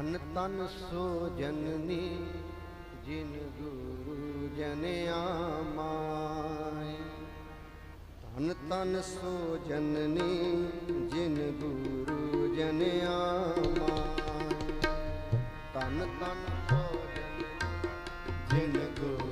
ਧਨ ਤਨ ਸੋ ਜਨਨੀ, ਜਿਨ ਗੁਰੂ ਜਨ ਆਮਾਏ ਧਨ ਤਨ ਸੋ ਜਨਨੀ, ਜਿਨ ਗੁਰੂ ਜਨ ਆਮਾਏ ਧਨ ਤਨ ਸੋ ਜਨਨੀ, ਜਿਨ ਗੁਰੂ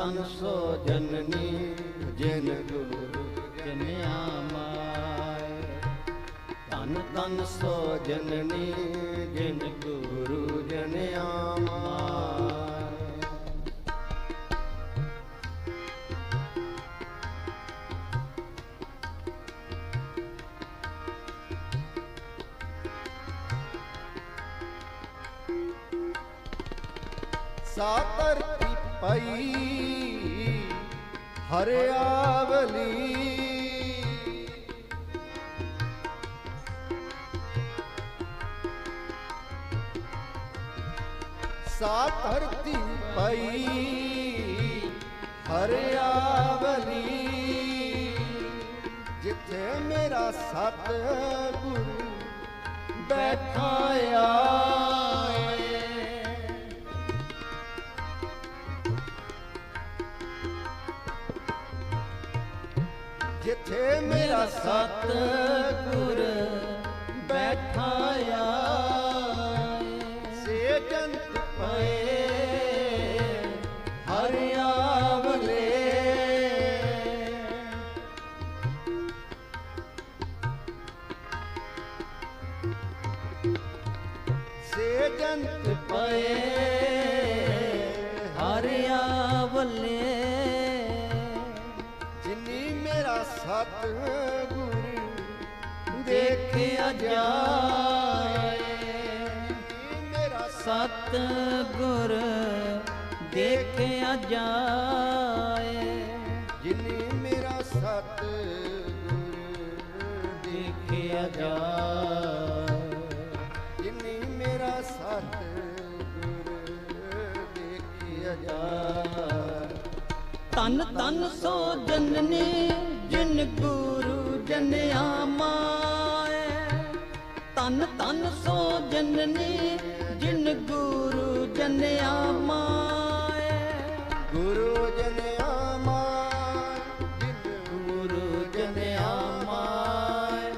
ਤਨ ਸੋ ਜਨਨੀ, ਜਿਨ ਗੁਰੂ ਜਨਿਆ ਆਮਾਏ ਤਨ ਤਨ ਸੋ ਜਨਨੀ, ਜਿਨ ਗੁਰੂ ਜਨ ਆਮਾਏ ਸਾ ਪਈ ਹਰਿਆਵਲੀ ਸਾ ਧਰਤੀ ਪਈ ਹਰਿਆਵਲੀ ਜਿੱਥੇ ਮੇਰਾ ਸਤ ਗੁਰੂ ਬੈਠਾ ਜਿੱਥੇ ਮੇਰਾ ਸਤ ਗੁਰ ਬੈਠਾ ਆਏ। ਸੇ ਜੰਤ ਪਏ ਜੰਤ ਪਏ ਸਤ ਗੁਰੂ ਦੇਖਿਆ ਜਾਏ। ਮੇਰਾ ਸਤ ਗੁਰ ਦੇਖਿਆ ਜਾਏ। ਜਿਨੀ ਮੇਰਾ ਸਤ ਗੁਰੂ ਦੇਖਿਆ ਜਾਏ। ਜਿਨੀ ਮੇਰਾ ਸਤ ਗੁਰੂ ਦੇਖਿਆ ਜਾ ਤਨ ਤਨ ਸੋ ਜਨਨੀ ਜਿਨ ਗੁਰੂ ਜਨ ਆਮਾਏ। ਤਨ ਤਨ ਸੋ ਜਨਨੀ ਜਿਨ ਗੁਰੂ ਜਨ ਆਮਾਏ। ਗੁਰੂ ਜਨ ਆਮਾਨ ਜਿਨ ਗੁਰੂ ਜਨ ਆਮਾਏ,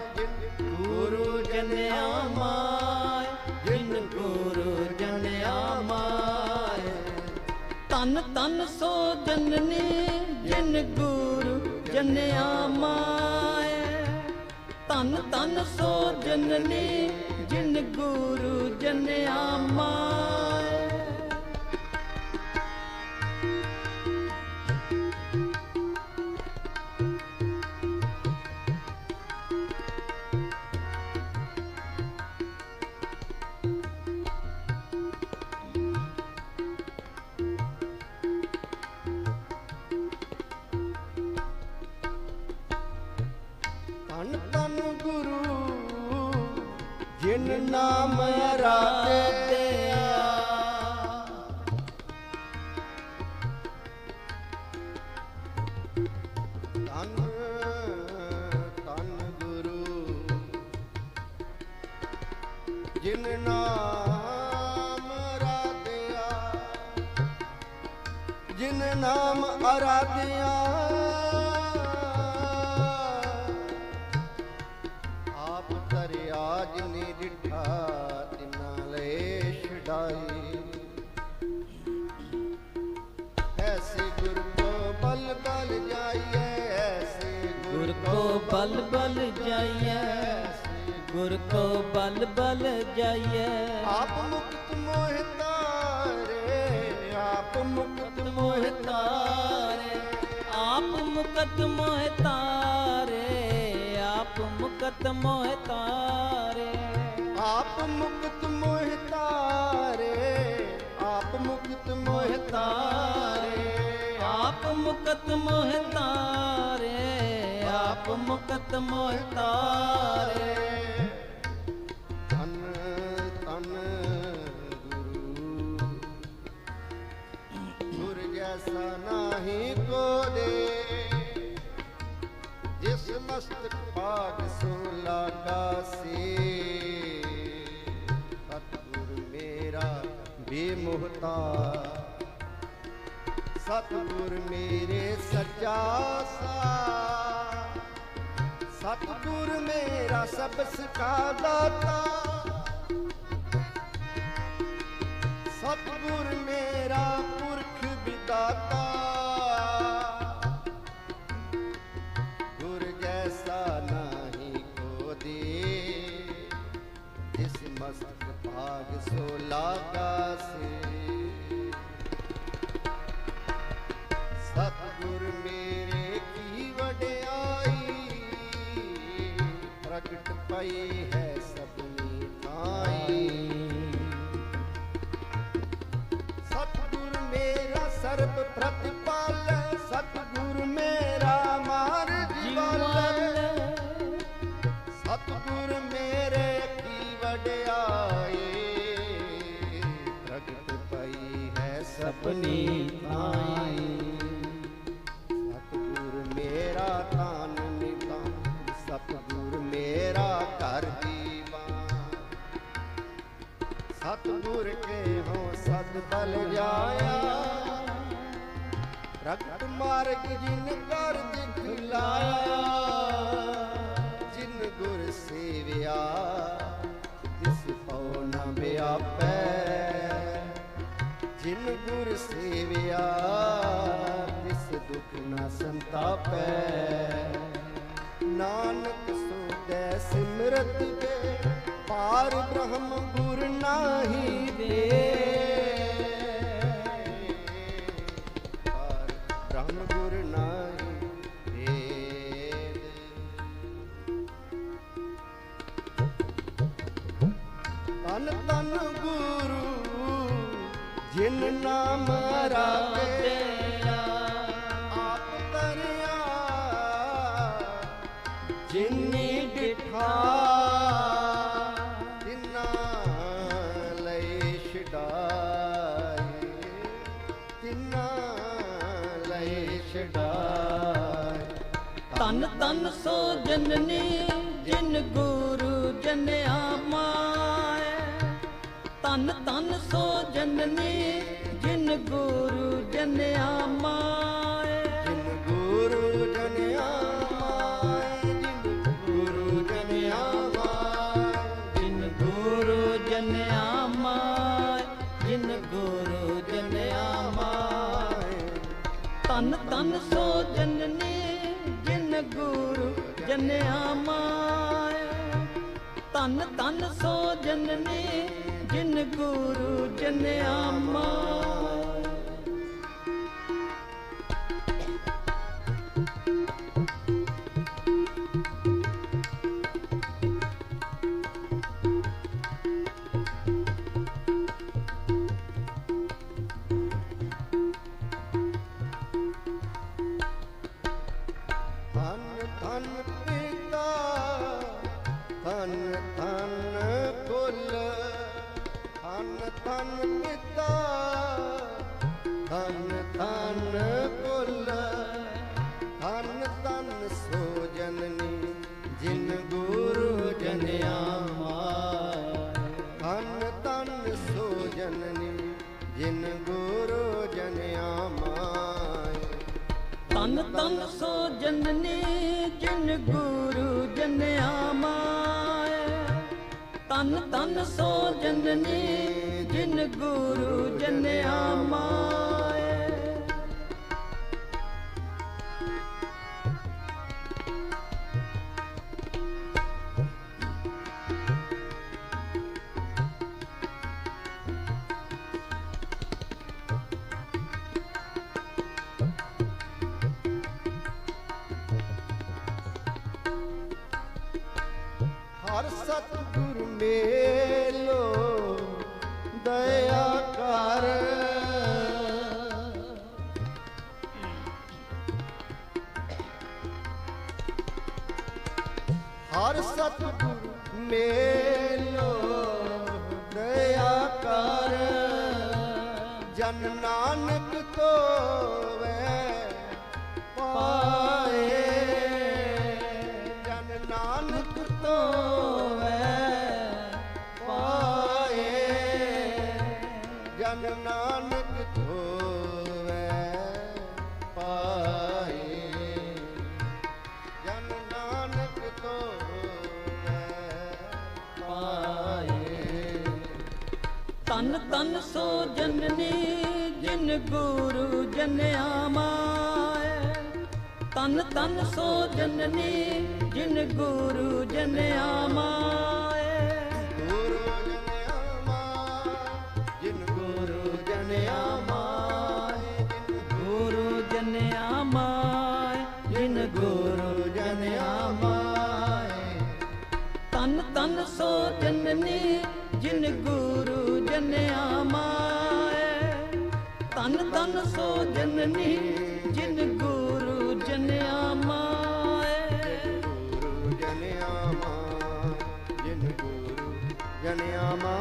ਗੁਰੂ ਜਨ ਆਮਾਏ, ਜਿਨ ਗੁਰੂ ਜਨ ਆਮਾਏ। ਤਨ ਤਨ ਸੋ ਜਨਨੀ ਜਿਨ ਗੁਰੂ ਜਨ ਆਮਾਏ ਤਨ ਤਨ ਸੋ ਜਨਨੀ ਜਿਨ ਗੁਰੂ ਜਨ ਆਮਾਏ ਜਿਨ ਨਾਮ ਰਾਤੇ ਤਨ ਤਨ ਗੁਰੂ ਜਿਨ ਨਾਮ ਰਾਧਿਆ ਜਿਨ ਨਾਮ ਅਰਾਧਿਆ ਬਲ ਬਲ ਜਾਈਐ ਗੁਰ ਕੋ ਬਲ ਬਲ ਜਾਈਐ। ਆਪ ਮੁਕਤ ਮੋਹਿ ਤਾਰੇ ਆਪ ਮੁਕਤ ਮੋਹਿ ਤਾਰੇ। ਆਪ ਮੁਕਤ ਮੋਹਿ ਤਾਰੇ ਆਪ ਮੁਕਤ ਮੋਹਿ ਤਾਰੇ। ਆਪ ਮੁਕਤ ਮੋਹਿ ਤਾਰੇ ਆਪ ਮੁਕਤ ਮੋਹਿ ਤਾਰੇ। ਆਪ ਮੁਕਤ ਮੋਹਿ ਤਾਰੇ ਮੁਕਤ ਮੋਹਿ ਤਾਰੇ ਤਨ ਤਨ ਗੁਰੂ ਗੁਰ ਜੈਸਾ ਨਾਹੀ ਕੋ ਦੇ ਜਿਸ ਮਸਤਕ ਭਾਗ ਸੋ ਲਾਗਾ ਸੀ ਸਤਿਗੁਰ ਮੇਰਾ ਬੇਮੁਹਤਾ। ਸਤਿਗੁਰ ਮੇਰੇ ਸੱਚਾ ਸਾ ਸਤਿਗੁਰ ਮੇਰਾ ਸਭ ਸਿਖਾ ਦਾਤਾ ਪਈ ਹੈ ਸਭਨੀ ਥਾਈ। ਸਤਿਗੁਰ ਮੇਰਾ ਸਰਬ ਪ੍ਰਤਿਪਾਲ, ਸਤਿਗੁਰ ਮੇਰਾ ਮਾਰਗ ਵਾਲਾ। ਸਤਿਗੁਰ ਮੇਰੇ ਕੀ ਵਡਿਆਈ ਪ੍ਰਗਟ ਪਈ ਹੈ ਸਪਨੀ ਥਾਈ। ਪ੍ਰਗਟ ਮਾਰਗ ਜਿਨ ਕਰ ਦਿਖਲਾਇਆ ਜਿਨ ਗੁਰ ਸੇਵਿਆ ਤਿਸ ਪਉ ਨ ਵਿਆਪੈ, ਜਿਨ ਗੁਰ ਸੇਵਿਆ, ਤਿਸ ਦੁਖ ਨ ਸੰਤਾਪੈ। ਨਾਨਕ ਸੋਦੈ ਸਿਮਰਤ ਕੇ ਪਾਰ ਬ੍ਰਹਮ ਗੁਰ ਨਾਹੀ ਦੇ। ਜਿਨੀ ਡਿਠਾ ਤਿਨਾ ਲਈ ਛਡਾਏ ਤਿਨਾ ਲਈ ਛਡਾਏ ਤਨ ਤਨ ਸੋ ਜਨਨੀ ਜਿਨ ਗੁਰੂ ਜਨਿਆ ਮਾਏ। ਤਨ ਤਨ ਸੋ ਜਨਨੀ ਜਿਨ ਗੁਰੂ ਜਨਿਆ ਮਾਏ। ਜਨਿਆ ਮਾਏ ਤਨ ਤਨ ਸੋ ਜਨਨੀ ਜਿਨ ਗੁਰੂ ਜਨਿਆ ਮਾਏ ਜਨਨੀ ਜਿਨ ਗੁਰੂ ਜਨਿਆ ਮਾਏ। ਤਨ ਤਨ ਸੋ ਜਨਨੀ ਜਿਨ ਗੁਰੂ ਜਨਿਆ ਮਾਏ। ਹਰ ਸਤਿਗੁਰ ਮੇਲੋ ਦਇਆ ਕਰ। ਹਰ ਸਤਿਗੁਰ ਮੇਲੋ ਦਇਆ ਕਰ। ਜਨ ਨਾਨਕ ਤੋਂ ਤਨ ਤਨ ਸੋ ਜਨਨੀ, ਜਿਨ ਗੁਰੂ ਜਨਿਆ ਮਾਏ ਤਨ ਤਨ ਸੋ ਜਨਨੀ, ਜਿਨ ਗੁਰੂ ਜਨਿਆ ਮਾਏ ਜਨਨੀ ਜਿਨ ਗੁਰੂ ਜਨਿਆ ਮਾਏ। ਤਨ ਤਨ ਸੋ ਜਨਨੀ, ਜਿਨ ਗੁਰੂ ਜਨਿਆ ਮਾਏ। ਗੁਰੂ ਜਨਿਆਮਾ ਜਿਨ ਗੁਰੂ ਜਨਿਆ ਜਨਿਆਮਾ